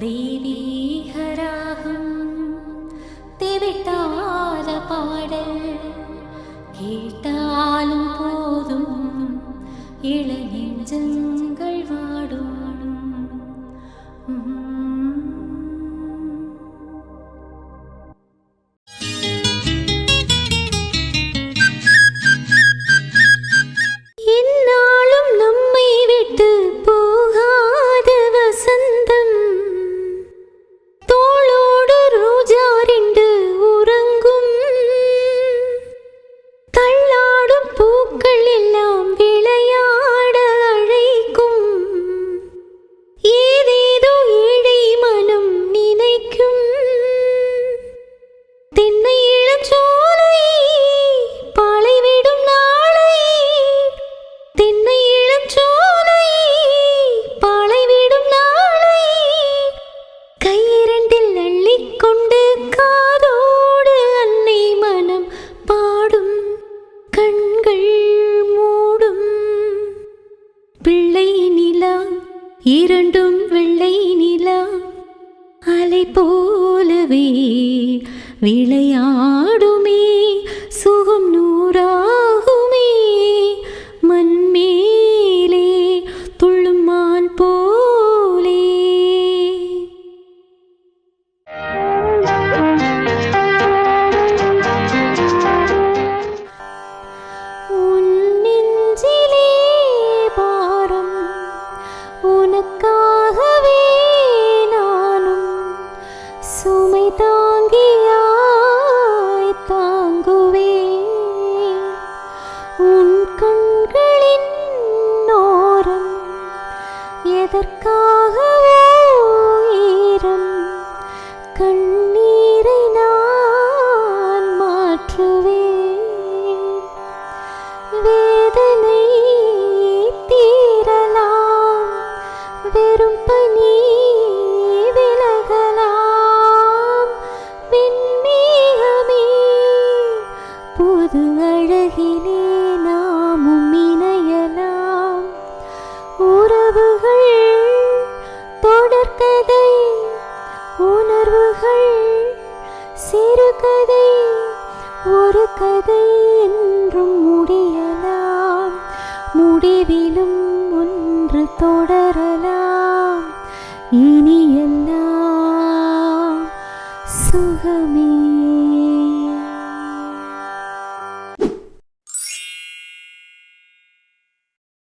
தேவீகராகம் தெவிட்டாத பாடல் கேட்டாலும் போதும். இளநெஞ்சங்கள் வாடும். இரண்டும் வெள்ளை நிலா அலை போ எதற்காக ஈரம். கண்ணீரை நான் மாற்றுவேன். வேதனை தீரலாம். வெறும் பனி விலகலாம். விண்மீகமே புது அழகினே ஒரு கதை என்றும் முடியலாம். முடிவிலும் ஒன்று தொடரலாம். இனி சுகமே